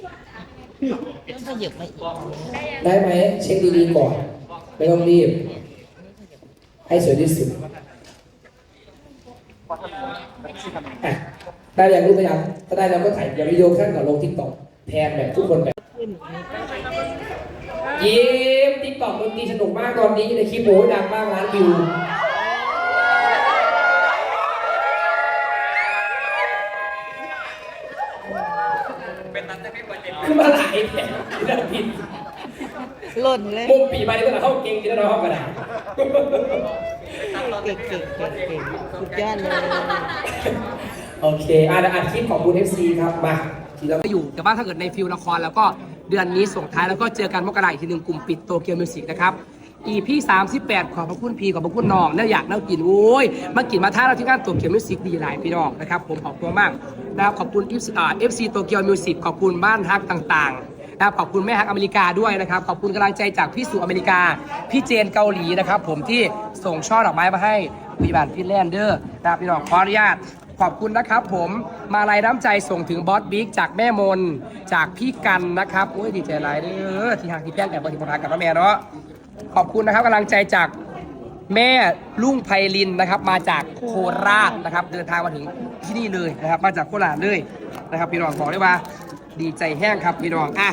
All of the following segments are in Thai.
ต้องขยับมาอีกได้ไหมเช็คดีๆก่อน ไม่ต้องรีบ ให้สวยที่สุดอะได้ยังรู้ไหมยังถ้าได้แล้วก็ถ่ายวิดีโอขั้นก่อนลงทิกตอกแทนแบบทุกคนแบบยิ้มทิกตอกดนตรีสนุกมากตอนนี้ในคลิปโอ้ดังมากล้านวิว ขึ้นมาหลายแผลที่เราผิดหล่นเลยมุมปีไปนี่ก็เข้าเก่งที่เราห้องกระดาษเก่งเก่งเก่งเก่งสุดยอดเลยโอเคอ่านอ่านคลิปของคุณ FC ครับมาทีเราก็อยู่แต่ว่าถ้าเกิดในฟิลละครแล้วก็เดือนนี้ส่งท้ายแล้วก็เจอกันมกราอีกทีหนึ่งกลุ่มปิดโตเกียวมิวสิกนะครับ EP 38ขอบพระคุณพี่ขอบพระคุณน้องเนื้ออยากเนื้อกินโอ้ยมากินมาท่าเราที่งานโตเกียวมิวสิกดีหลายพี่น้องนะครับผมขอบคุณมากนะครับขอบคุณ FC อ่า FC โตเกียวมิวสิกขอบคุณบ้านฮักต่างๆนะครับขอบคุณแม่ฮักอเมริกาด้วยนะครับขอบคุณกำลังใจจากพี่สุอเมริกา พี่เจนเกาหลีนะครับผมที่ส่งช่อดอกไม้มาให้วิบานฟินแลนด์เดอร์นะครับพี่น้องขออนุญาตขอบคุณนะครับผมมาลัยน้ำใจส่งถึงบอสบิ๊กจากแม่มน จากพี่กันนะครับโอ้ยดีใจหลายเด้อที่หางที่แป้งแอบปฏิบัติกับน้องแม่เนาะ ขอบคุณนะครับกำลังใจจากแม่ลุงไพลินนะครับ มาจากโคราชนะครับ เดินทางมาถึงที่นี่เลยนะครับ มาจากโคราชเลยนะครับ พี่น้องบอกได้ว่า ดีใจแห้งครับพี่น้องอะ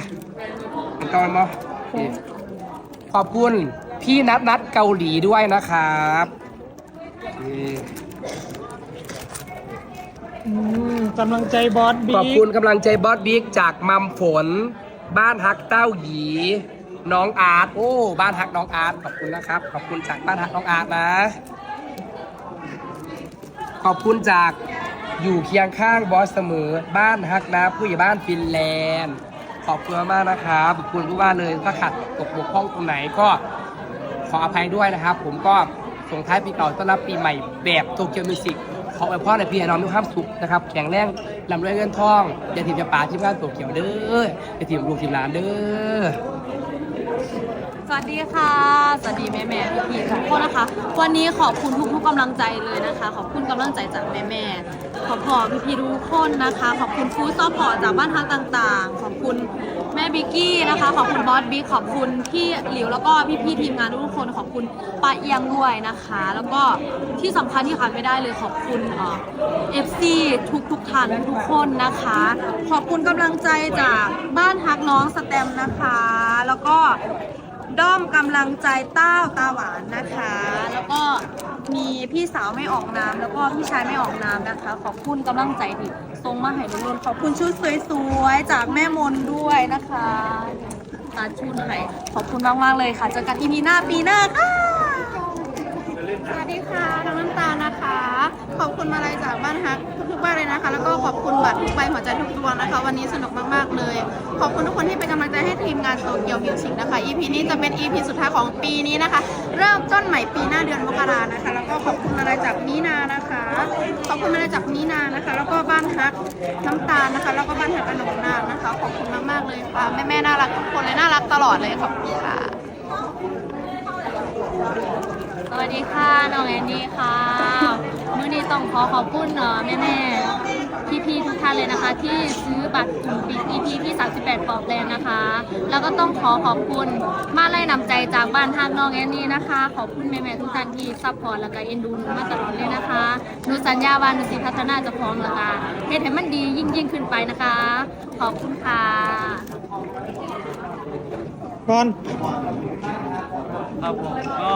เป็นตอนมั้ขอบคุณพี่นัทนัทเกาหลีด้วยนะครับนี่อืมกำลังใจบอสบิ๊กขอบคุณกำลังใจบอสบิ๊กจากมัมฝน บ้านฮักเต้าหยี น้องอาร์ตโอ้บ้านฮักน้องอาร์ตขอบคุณนะครับ ขอบคุณจากบ้านฮักน้องอาร์ตนะ ขอบคุณจากอยู่เคียงข้างบอสเสมอ บ้านฮักนะผู้ใหญ่บ้านฟินแลนด์ ขอบคุณมากนะครับขอบคุณผู้ว่าเลยถ้าขัดตกบกพร่องตรงไหนก็ขออภัยด้วยนะครับ ผมก็ส่งท้ายปีเก่าต้อนรับปีใหม่แบบโตเกียวมิวสิกขออวยพรในพี่ให้น้องมีความสุขนะครับ แข็งแรงลำรวยเงินทองอย่าถิ่มจะป่าที่บ้านโตเกียวเด้ออย่าถิ่มลูกถิ่มหลานเด้อ สวัสดีค่ะ สวัสดีแม่แม่ๆพี่ทุกคนนะคะ วันนี้ขอบคุณทุกๆกำลังใจเลยนะคะ ขอบคุณกำลังใจจากแม่แม่ขอบคุณพี่ทุกคนนะคะ ขอบคุณฟู้ดซอพอร์ตจากบ้านทักต่างๆ ขอบคุณแม่บิกกี้นะคะ ขอบคุณบอสบิ๊กขอบคุณพี่หลิวแล้วก็พี่ๆทีมงานทุกคนขอบคุณป้าเอียงด้วยนะคะ แล้วก็ที่สำคัญที่ขาดไม่ได้เลยขอบคุณเอฟซีทุกทุกท่านทุกคนนะคะ ขอบคุณกำลังใจจากบ้านฮักน้องสแตมนะคะ แล้วก็ ด้อมกำลังใจเต้าตาหวานนะคะ แล้วก็มีพี่สาวไม่ออกน้ำแล้วก็พี่ชายไม่ออกน้ำนะคะ ขอบคุณกำลังใจที่ส่งมาให้ลุนๆขอบคุณชุดสวยๆจากแม่มนด้วยนะคะตาชุนให้ขอบคุณมากๆเลยค่ะเจอกันอีพีหน้าปีหน้าค่ะสวัสดีค่ะน้องน้ำตาลนะคะ ขอบคุณมาลัยจากบ้านฮักทุกๆบ้านเลยนะคะ แล้วก็ขอบคุณบัตรทุกใบหัวใจทุกดวงนะคะ วันนี้สนุกมากๆเลย ขอบคุณทุกคนที่เป็นกำลังใจให้ งานโตเกียวมิวสิกนะคะ EP นี้จะเป็น EP สุดท้ายของปีนี้นะคะ เริ่มต้นใหม่ปีหน้าเดือนมกรานะคะ แล้วก็ขอบคุณมาลัยจากมีนานะคะ ขอบคุณมาลัยจากมีนานะคะ แล้วก็บ้านฮักน้ำตาลนะคะ แล้วก็บ้านฮักอนงนาคนะคะ ขอบคุณมากๆเลยค่ะ แม่ๆน่ารักทุกคนเลยน่ารักตลอดเลยขอบคุณค่ะสวัสดีค่ะน้องแอนนี่ค่ะ มื้อนี้ต้องขอขอบคุณเนาะแม่แม่ พี่ๆทุกท่านเลยนะคะ ที่ซื้อบัตรกลุ่มปิด EP ที่ 38 ปอบแรงนะคะ แล้วก็ต้องขอขอบคุณมาไล่นำใจจากบ้านทางน้องแอนนี่นะคะ ขอบคุณแม่ๆทุกท่านที่ซัพพอร์ตแล้วก็เอ็นดูหนูมาตลอดเลยนะคะหนูสัญญาว่าหนูสิพัฒนาจะพร้อมแล้วก็เฮ็ดให้มันดียิ่งยิ่งขึ้นไปนะคะ ขอบคุณค่ะก่อน ครับผมก็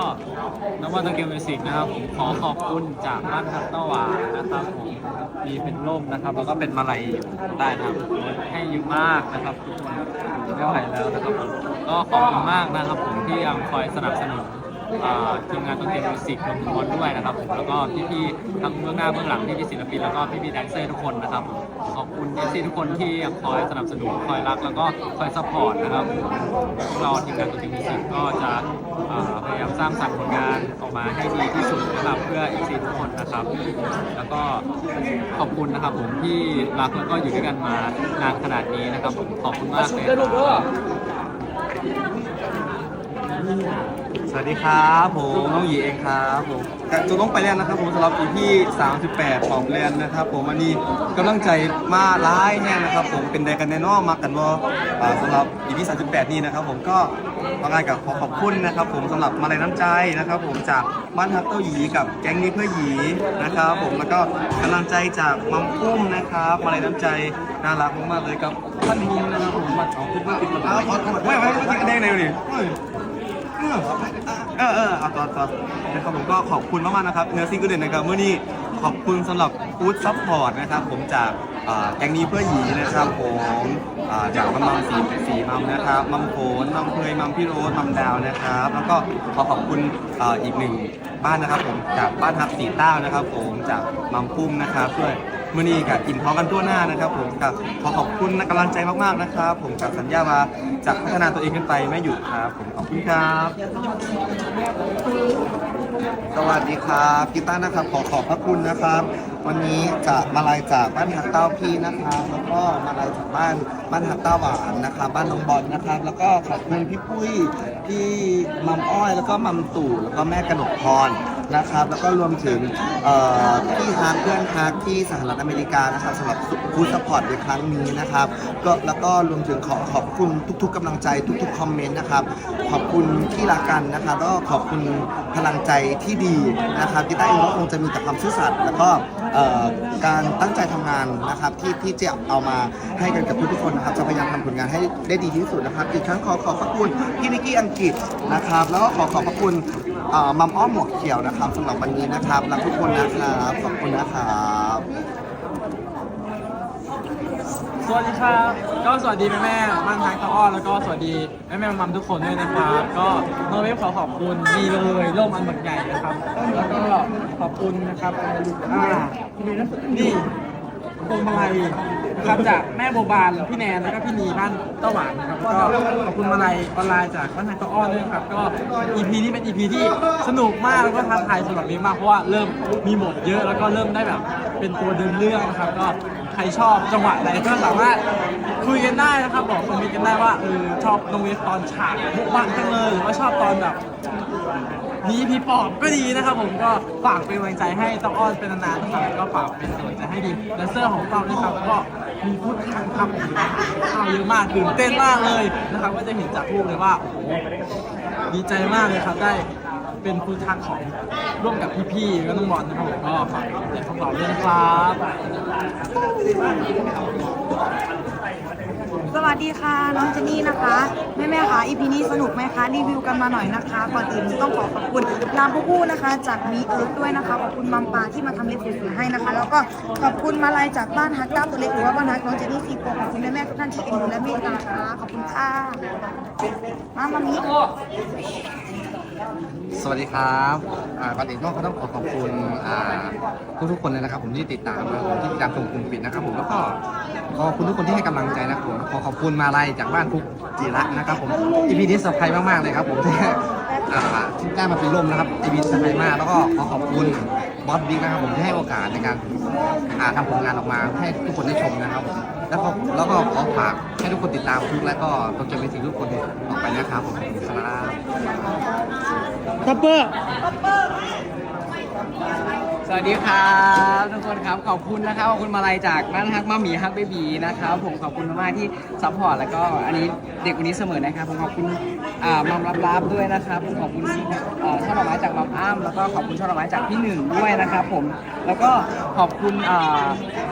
นักวาดเกมมิวสิกนะครับผมขอขอบคุณจากบ้านทับต้าวานนะครับผมมีเป็นร่มนะครับ แล้วก็เป็นมาลัยได้นะครับให้เยอะมากนะครับทุกคนไม่ไหวแล้วนะครับผมก็ขอบคุณมากนะครับผมที่ยังคอยสนับสนุน ทีมงานต้นเกมมิวสิกรวมถึงบอลด้วยนะครับผมแล้วก็พี่ๆทั้งเบื้องหน้าเบื้องหลังพี่ๆศิลปินแล้วก็พี่ๆแดนเซอร์ทุกคนนะครับผมขอบคุณเอซีทุกคนที่คอยสนับสนุนคอยรัก แล้วก็คอยซัพพอร์ตนะครับผมพวกเราทีมงานต้นเกมมิวสิกก็จะพยายามสร้างสรรค์ผลงานออกมาให้ดีที่สุดนะครับเพื่อ FC ทุกคนนะครับ แล้วก็ขอบคุณนะครับผมที่รักแล้วก็อยู่ด้วยกันมานานขนาดนี้นะครับผมขอบคุณมากเลยครับ สวัสดีครับผมน้องหยีเองครับผมกับจุต้องไปเรียนนะครับผมสำหรับปีที่38ของเรียนนะครับ ผมอันนี้กำลังใจมาร้ายแน่นะครับ ผมเป็นไดกันแน่นอนมากันว่าอ่าสำหรับปีที่38 นี้นะครับ ผมก็มางานกับขอขอบคุณนะครับ ผมสำหรับมาลัยน้ำใจนะครับ ผมจากบ้านฮักเต้าหยีกับแก๊งนี้เพื่อหยีนะครับ ผมแล้วก็กำลังใจจากมัมปุ้มนะครับมาลัยน้ำใจน่ารักมากๆเลยกับท่านมุมนะครับผมมาเอาขึ้นมาติดมาขอโทษไม่ไม่ไม่ติดกันแดงเลยดิ เออเออเอาต่อต่อนะครับผมก็ขอบคุณมากๆนะครับเนื้อซิงเกิลเด่นนะครับเมื่อนี้ขอบคุณสำหรับฟู้ดซัพพอร์ตนะครับผมจากอ่าแกงนี้เพื่อหยีนะครับผมอ่าจากมัมมัมสีสีมัมนะครับมัมโขนมัมเพยมัมพี่โรสมัมดาวนะครับ แล้วก็ขอขอบคุณอ่าอีกหนึ่งบ้านนะครับผมจากบ้านฮับสีต้านะครับผมจากมัมปุ้มนะครับด้วย มื่อนี้กับกินท้องกันทั่วหน้านะครับ ผมกับขอขอบคุณกำลังใจมากๆนะครับ ผมกับสัญญาว่าจะพัฒนาตัวเองขึ้นไปไม่หยุดครับ ผมขอบคุณครับ สวัสดีครับกีตาร์นะครับ ขอขอบพระคุณนะครับ วันนี้จะมาลายจากบ้านหักเต้าพี่นะครับแล้วก็มาลายจากบ้านบ้านหักเต้าหวานนะครับ บ้านน้องบอลนะครับ แล้วก็ขอบคุณพี่ปุ้ยพี่มัมอ้อย แล้วก็มัมตู่แล้วก็แม่กนกพร นะครับ แล้วก็รวมถึงพี่ฮาร์เพื่อนฮาร์ที่สหรัฐอเมริกานะครับสำหรับฟู้ดซัพพอร์ตในครั้งนี้นะครับก็แล้วก็รวมถึงขอขอบคุณทุก ๆกำลังใจทุก ๆ คอมเมนต์นะครับ ขอบคุณที่รักกันนะครับแล้วก็ขอบคุณพลังใจที่ดีนะครับกีตาร์เองก็คงจะมีแต่ความซื่อสัตย์แล้วก็การตั้งใจทำงานนะครับที่ที่จะเอามาให้กันกับทุกๆคนนะครับจะพยายามทำผลงานให้ได้ดีที่สุดนะครับอีกครั้งขอขอบพระคุณพี่นิกกี้อังกฤษนะครับ แล้วก็ขอขอบพระคุณ มัมอ้อมหมวกเขียวนะครับสำหรับวันนี้นะครับรักทุกคนนะครับขอบคุณนะครับสวัสดีครับ ก็สวัสดีแม่แม่บ้านทางตะอ้อนแล้วก็สวัสดีแม่แม่มัมทุกคนด้วยนะครับ ก็โนเวฟขอขอบคุณดีเลยร่มอันบักใหญ่นะครับ แล้วก็ขอบคุณนะครับอ่านี่พวงมาลัย ครับจากแม่โบบานพี่แนนแล้วก็พี่นีบ้านเต้าหวานนะครับก็ขอบคุณมาลัยออนไลน์จากบ้านทางตะอ้อนด้วยครับ ก็ EP นี้เป็น EP ที่สนุกมากแล้วก็ท้าทายสำหรับนี้มากเพราะว่าเริ่มมีโหมดเยอะแล้วก็เริ่มได้แบบ เป็นตัวเดินเรื่องนะครับ ก็ใครชอบจังหวะไหนก็สามารถคุยกันได้นะครับบอกคอมเมนต์กันได้ว่าเออชอบน้องเวฟตอนฉากบุกบันจังเลยหรือว่าชอบตอนแบบ หนีผีปอบก็ดีนะครับผมก็ฝากเป็นกำลังใจให้ต้องอ้อนเป็นนานๆนะครับแล้วก็ฝากเป็นกำลังใจให้ดีแดนเซอร์ของเรานะครับก็มีพูดทางทำข้าวเยอะมากตื่นเต้นมากเลยนะครับก็จะเห็นจากรูปเลยว่าโอ้โหดีใจมากเลยครับได้เป็นฟูดทักของร่วมกับพี่ๆก็น้องบอลนะครับผมก็ฝากเป็นกำลังใจพวกเราด้วยนะครับ ดีค่ะ น้องเจนนี่นะคะ แม่แม่ค่ะอีพีนี้สนุกไหมคะรีวิวกันมาหน่อยนะคะ ก่อนอื่นต้องขอขอบคุณรามผู้ผู้นะคะ จากมีเอิร์ธด้วยนะคะ ขอบคุณมัมปาที่มาทำเล็บสวยๆให้นะคะ แล้วก็ขอบคุณมาลายจากบ้านฮักเก้าตัวเล็กหรือว่าบ้านฮักน้องเจนนี่ซีโปขอบคุณแม่แม่ทุกท่านที่เอ็นดูและเมตตานะคะขอบคุณค่ะมามามีสวัสดีครับก่อนอื่นก็ต้องขอขอบคุณอ่าทุกคนเลยนะครับ ผมที่ติดตามนะครับผมที่ติดตามชมกลุ่มปิดนะครับ ผมแล้วก็ ขอบคุณทุกคนที่ให้กำลังใจนะครับผมขอขอบคุณมาลัยจากบ้านทุกจิระนะครับผมอีพีนี้เซอร์ไพรส์มากๆเลยครับผมที่ที่ได้มาเป็นร่มนะครับอีพีเซอร์ไพรส์มากแล้วก็ขอขอบคุณบอสบิ๊กนะครับผมที่ให้โอกาสในการทำผลงานออกมาให้ทุกคนได้ชมนะครับผมแล้วก็แล้วก็ขอฝากให้ทุกคนติดตามทุกและก็ตัวเกมเป็นสิ่งทุกคนต่อไปนะครับผมขอบคุณครับคัปเปอร์ สวัสดีครับทุกคนครับขอบคุณนะครับขอบคุณมาลัยจากบ้านฮักมาหมีฮักเบบีนะครับผมขอบคุณมากที่ซัพพอร์ตแล้วก็อันนี้เด็กคนนี้เสมอนะครับผมขอบคุณอ่ามัมรับรับด้วยนะครับผมขอบคุณอ่อช่อดอกไม้จากมัมอ้ำแล้วก็ขอบคุณช่อดอกไม้จากพี่หนึ่งด้วยนะครับผมแล้วก็ขอบคุณอ่า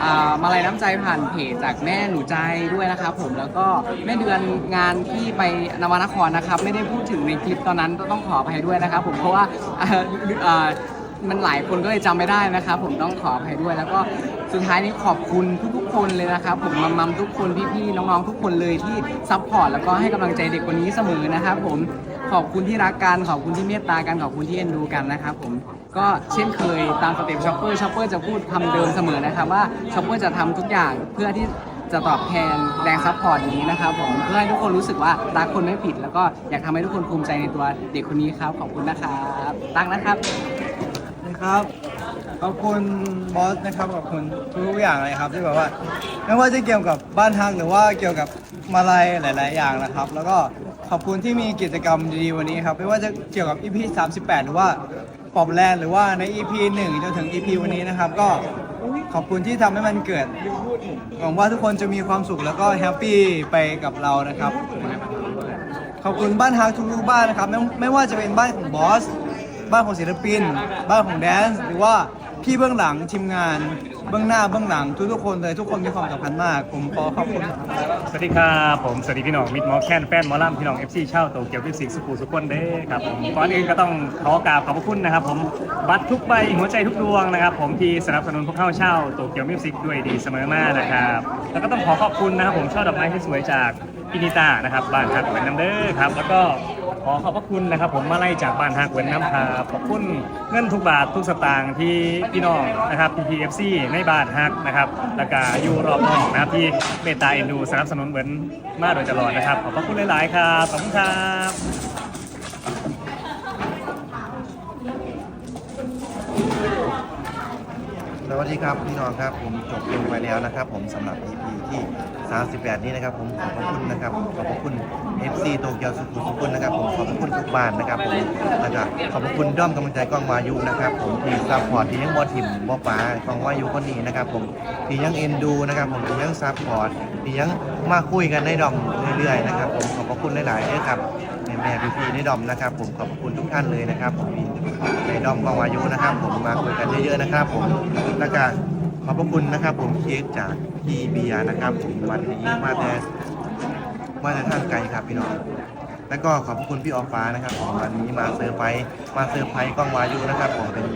อ่ามาลัยน้ำใจผ่านเพจจากแม่หนูใจด้วยนะครับผมแล้วก็แม่เดือนงานที่ไปนวนครนะครับไม่ได้พูดถึงในคลิปตอนนั้นต้องขออภัยด้วยนะครับผมเพราะว่า มันหลายคนก็เลยจำไม่ได้นะครับ ผมต้องขออภัยด้วย แล้วก็สุดท้ายนี้ขอบคุณทุกๆ คนเลยนะครับ ผมมัมมัมทุกคนพี่ๆน้องๆทุกคนเลยที่ซัพพอร์ตแล้วก็ให้กำลังใจเด็กคนนี้เสมอนะครับ ผมขอบคุณที่รักกันขอบคุณที่เมตตากันขอบคุณที่เอ็นดูกันนะครับ ผมก็เช่นเคยตามสเต็ปช็อปเปอร์ช็อปเปอร์จะพูดคำเดิมเสมอนะครับว่าช็อปเปอร์จะทำทุกอย่างเพื่อที่จะตอบแทนแรงซัพพอร์ตอย่างนี้นะครับ ผมเพื่อให้ทุกคนรู้สึกว่ารักคนไม่ผิด แล้วก็อยากทำให้ทุกคนภูมิใจในตัวเด็กคนนี้ครับขอบคุณนะครับตั้งนะครับ ครับ ขอบคุณบอสนะครับขอบคุณทุกอย่างเลยครับที่แบบว่า ไม่ว่าจะเกี่ยวกับบ้านทางหรือว่าเกี่ยวกับมาลัยหลาย ๆ อย่างนะครับ แล้วก็ขอบคุณที่มีกิจกรรมดีๆวันนี้ครับ ไม่ว่าจะเกี่ยวกับ EP 38 หรือว่าปอบแลนหรือว่าใน EP 1จนถึง EP วันนี้นะครับ ก็ขอบคุณที่ทำให้มันเกิด หวังว่าทุกคนจะมีความสุขแล้วก็แฮปปี้ไปกับเรานะครับ ขอบคุณบ้านฮักทุกๆบ้านนะครับ ไม่ไม่ว่าจะเป็นบ้านของบอส บ้านของศิลปิน บ้านของแดนซ์หรือว่าพี่เบื้องหลังทีมงานเบื้องหน้าเบื้องหลังทุกๆคนเลยทุกคนมีความสำคัญมาก ผมขอขอบคุณสวัสดีครับผมสวัสดีพี่น้องมิดมอแคนแฟนมอลำพี่น้อง FC เช่าโตเกียวพิสิกสุขุสุขคนเด้ครับผมก่อนอื่นก็ต้องขอกราบขอบพระคุณนะครับ ผมบัตรทุกใบหัวใจทุกดวงนะครับ ผมที่สนับสนุนพวกเข้าเช่าโตเกียวมิวสิกด้วยดีเสมอมานะครับแล้วก็ต้องขอขอบคุณนะครับผมช่อดอกไม้ที่สวยจากพินิตานะครับบ้านฮักเหมือนน้ำเด้อครับ แล้วก็ ขอขอบพระคุณนะครับ ผมมาไล่จากบ้านหักเหมือนน้ำพาขอบคุณเงินทุกบาททุกสตางค์ที่พี่น้องนะครับพีพีเอฟซีในบ้านฮักนะครับแล้วก็อยู่รอบนอกนะครับที่เมตตาเอ็นดูสนับสนุนเหมือนมาโดยตลอดนะครับ ขอบพระคุณหลาย ๆ ครับขอบคุณครับ สวัสดีครับพี่น้องครับผมจบลงไปแล้วนะครับ ผมสำหรับ EP ที่ 38 นี้นะครับ ผมขอบพระคุณนะครับขอบพระคุณ FC โตเกียวสุขุมสุขุนนะครับ ผมขอบพระคุณทุกบ้านนะครับผมแล้วก็ขอบพระคุณด้อมกำลังใจกล้องวายุนะครับ ผมที่ซัพพอร์ตที่ยังบอถิ่มบอป้ากล้องวายุคนนี้นะครับ ผมที่ยังเอ็นดูนะครับ ผมที่ยังซัพพอร์ตที่ยังมาคุยกันในดอมเรื่อยๆนะครับ ผมขอบพระคุณหลายๆด้วยครับแม่แม่ๆพี่ๆในดอมนะครับ ผมขอบพระคุณทุกท่านเลยนะครับผมมี ดอมกล้องวายุนะครับ ผมมาคุยกันเยอะๆนะครับ ผมแล้วก็ขอบพระคุณนะครับ ผมเค้กจากพี่เบียร์นะครับผมวันนี้มาแต่มาจากทางไกลครับพี่น้องแล้วก็ขอบคุณพี่ออฟฟ้านะครับผมวันนี้มาเซอร์ไพรส์มาเซอร์ไพรส์กล้องวายุนะครับ ผมเป็น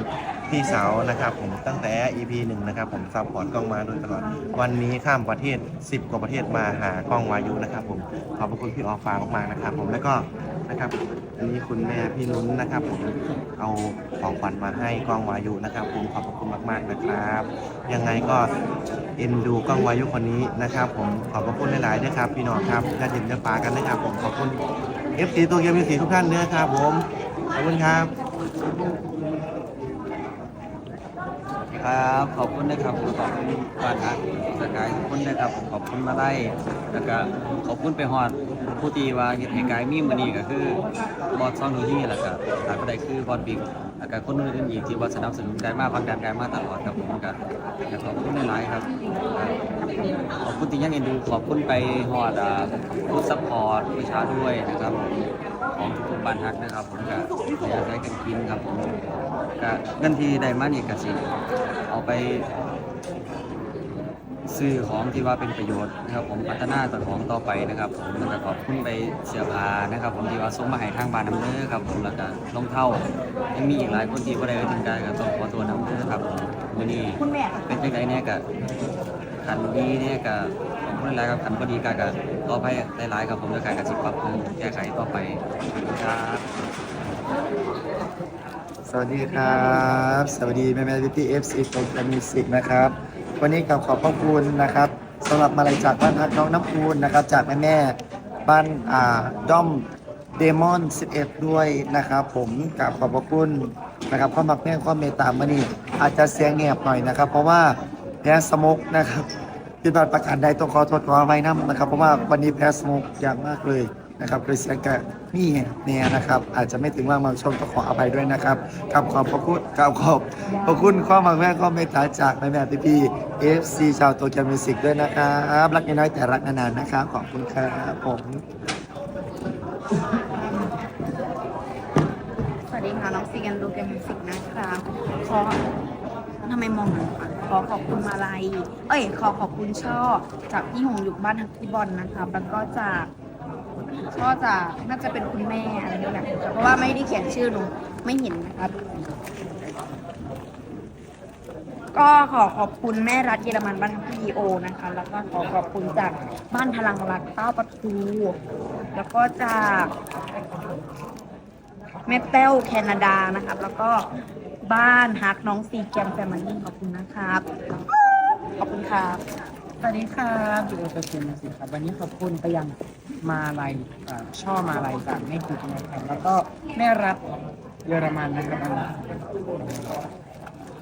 พี่สาวนะครับ ผมตั้งแต่ EP หนึ่งนะครับ ผมซัพพอร์ตกล้องมาโดยตลอดวันนี้ข้ามประเทศ 10 กว่าประเทศมาหากล้องวายุนะครับ ผมขอบพระคุณพี่ออฟฟ้ามากๆนะครับ ผมแล้วก็ นะครับ อันนี้คุณแม่พี่นุ้นนะครับผมเอาของขวัญมาให้กล้องวายุนะครับผมขอบพระคุณมาก ๆนะครับ ยังไงก็เอ็นดูกล้องวายุคนนี้นะครับ ผมขอบพระคุณหลายๆด้วยครับ พี่น้องครับอย่าถิ่นจะปากันนะครับ ผมขอบคุณ FC ตัวเกียวมีสีทุกท่านด้วยครับ ผมขอบคุณครับครับขอบคุณนะครับผมขอบคุณบ้านฮักสกายขอบคุณนะครับผมขอบคุณมาไล่แล้วก็ขอบคุณไปฮอด ผู้ที่ว่าเฮ็ดให้กายมีมื้อนี้ก็คือบอสซองหนูที่แล้วก็ทาก็ได้คือบอสบิ๊กแล้วก็คนอื่นๆอีกที่ว่าสนับสนุนกายมาพักดันกายมาตลอดครับผมก็ก็ขอบคุณหลายๆครับขอบคุณที่ยังเอ็นดูขอบคุณไปฮอดอ่าผู้ซัพพอร์ตประชาด้วยนะครับของทุกบ้านฮักนะครับผมก็อยากได้กันกินครับผมก็เงินที่ได้มานี่ก็สิเอาไป ซื้อของที่ว่าเป็นประโยชน์นะครับผมพัฒนาตัวของต่อไปนะครับผมแล้วก็ขอบคุณไปเสื้อผ้านะครับ ผมที่ว่าส่งมาให้ทางบ้านน้ำเนื้อครับผมแล้วก็รองเท้ายังมีอีกหลายคนที่บ่ได้ถึงได้ก็ต้องขอตัวน้ำเนื้อครับผมมื้อนี้เป็นจังไดเนี่ยก็ขันดีเนี่ยก็ขอบคุณหลายครับขันบ่ดีก็ก็ต่อไปหลายๆครับผมจะการกระสิบปรับปรุงแก้ไขต่อไปครับสวัสดีครับ สวัสดีแม่แม่พี่เอฟซีโตเกียวมิสิกนะครับ วันนี้กับขอบพระคุณนะครับสำหรับมาลัยจากบ้านพักน้องน้ำพูนนะครับ จากแม่แม่บ้านอ่าด้อมเดมอน 11 ด้วยนะครับผมกับขอบพระคุณนะครับความมักแม่ความเมตตามานี่อาจจะเสียงแงบหน่อยนะครับ เพราะว่าแพ้สมุกนะครับที่บัตรประกันใดต้องขอโทษขออภัยน้ำนะครับ เพราะว่าวันนี้แพ้สมุกอย่างมากเลย นะครับโดยเสียงกะนี่เนี่ยนะครับ อาจจะไม่ถึงว่ามาชมต้องขออภัยด้วยนะครับกับขอบพระคุณกับขอบพระคุณความมักแม่ความเมตตาจากแม่แม่พี่พี่เอฟซีชาวโตเกียวมิวสิกด้วยนะครับรักน้อยแต่รักนานๆนะครับขอบคุณครับผมสวัสดีค่ะน้องซีกันดูเกมมิวสิกนะคะขอทำไมมองหนูอะขอขอบคุณมาลัย เอ้ย ขอขอบคุณช่อ จากพี่หงอยู่บ้านทักพี่บอลนะคะแล้วก็จาก ช่อจากน่าจะเป็นคุณแม่อะไรอย่างเงี้ยค่ะเพราะว่าไม่ได้เขียนชื่อหนูไม่เห็นนะครับ ก็ขอขอบคุณแม่รัฐเยอรมันบ้านพี่ดีโอนะคะ แล้วก็ขอขอบคุณจากบ้านพลังรักเต้าประตูแล้วก็จากแม่แป้วแคนาดานะครับ แล้วก็บ้านฮักน้องซีแกมแฟมิลี่ขอบคุณนะครับ ขอบคุณครับ สวัสดีครับอยู่โอเปอร์เซนสิครับ วันนี้ขอบคุณไปยัง มาลัยช่อมาลัยจากแม่กิจนะครับแล้วก็แม่รัฐเยอรมันนะครับ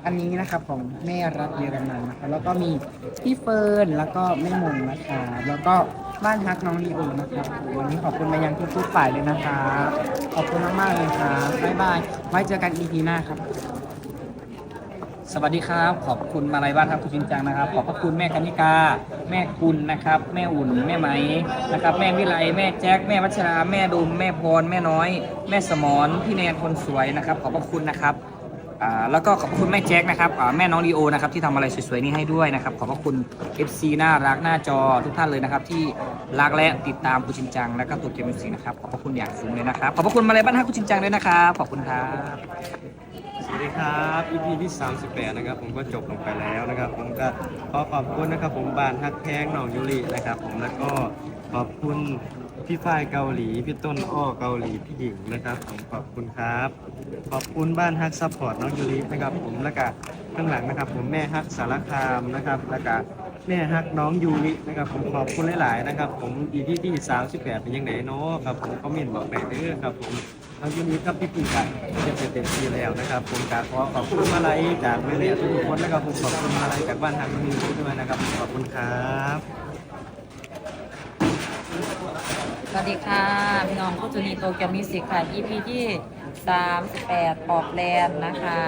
อันนี้นะครับของแม่รักเยอรมันนะครับแล้วก็มีพี่เฟิร์นแล้วก็แม่มงนะครับแล้วก็บ้านฮักน้องลีโอนะครับวันนี้ขอบคุณมายังทุกๆฝ่ายเลยนะครับขอบคุณมากๆเลยครับบ๊ายบายไว้เจอกัน EP หน้าครับ สวัสดีครับ ขอบคุณมาลัยบ้านทัพคุณจริงจังนะครับ ขอบพระคุณแม่คณิกา แม่คุณนะครับ แม่อุ่นแม่ไหมนะครับ แม่วิไลแม่แจ็คแม่วัชราแม่ดุมแม่พรแม่น้อย แม่สมรพี่แนนคนสวยนะครับ ขอบพระคุณนะครับอ่าแล้วก็ขอบคุณแม่แจ็คนะครับอ่าแม่น้องลีโอนะครับที่ทำอะไรสวยๆนี้ให้ด้วยนะครับ ขอบพระคุณ FC น่ารักหน้าจอทุกท่านเลยนะครับ ที่รักและติดตามคุณชินจัง และก็ตัวเกมมิวสิกนะครับขอบพระคุณอย่างสูงเลยนะครับขอบพระคุณมาลัยบ้านทัพคุณชินจังด้วยนะครับขอบคุณครับ ดีครับ EP ที่ 38 นะครับ ผมก็จบลงไปแล้วนะครับ ผมก็ขอขอบคุณนะครับ ผมบานฮักแพงหนองยูรินะครับ ผมแล้วก็ขอบคุณพี่ฝ้ายเกาหลี พี่ต้นอ้อเกาหลีพี่หญิงนะครับ ผมขอบคุณครับ ขอบคุณบ้านฮักซัพพอร์ตน้องยูรินะครับ ผมแล้วก็ข้างหลังนะครับ ผมแม่ฮักสารคามนะครับแล้วก็แม่ฮักน้องยูรินะครับ ผมขอบคุณหลาย ๆ นะครับ ผม EP ที่ 38 เป็นยังไงเนาะครับ ผมคอมเมนต์บอกหน่อยเด้อครับผม เอายูนิครับพี่ปีกันจะเป็นเต็มที่แล้วนะครับผมกราขอขอบคุณมาลัยจากเม่เลียทุกคนแล้วก็ผมขอบคุณมาลัยจากบ้านทางนี้ด้วยนะครับขอบคุณครับสวัสดีค่ะพี่น้องผู้จุนีโตเกียวมิวสิกค่ะ EP ที่ 38ปอบแลนด์นะคะ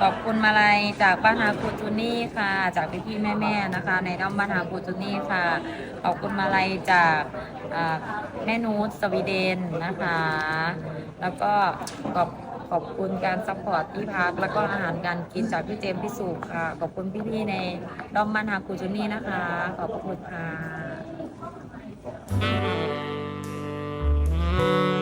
ขอบคุณมาลัยจากบ้านฮาคูจูนี่ค่ะ จากพี่พี่ๆแม่นะคะ ในด้อมบ้านฮาคูจูนี่ค่ะ ขอบคุณมาลัยจากแม่นูตสวีเดนนะคะ แล้วก็ขอบขอบคุณการซัพพอร์ตที่พักแล้วก็อาหารการกินจากพี่เจมพี่สุค่ะ ขอบคุณพี่ๆในด้อมบ้านฮาคูจูนี่นะคะ ขอบพระคุณค่ะ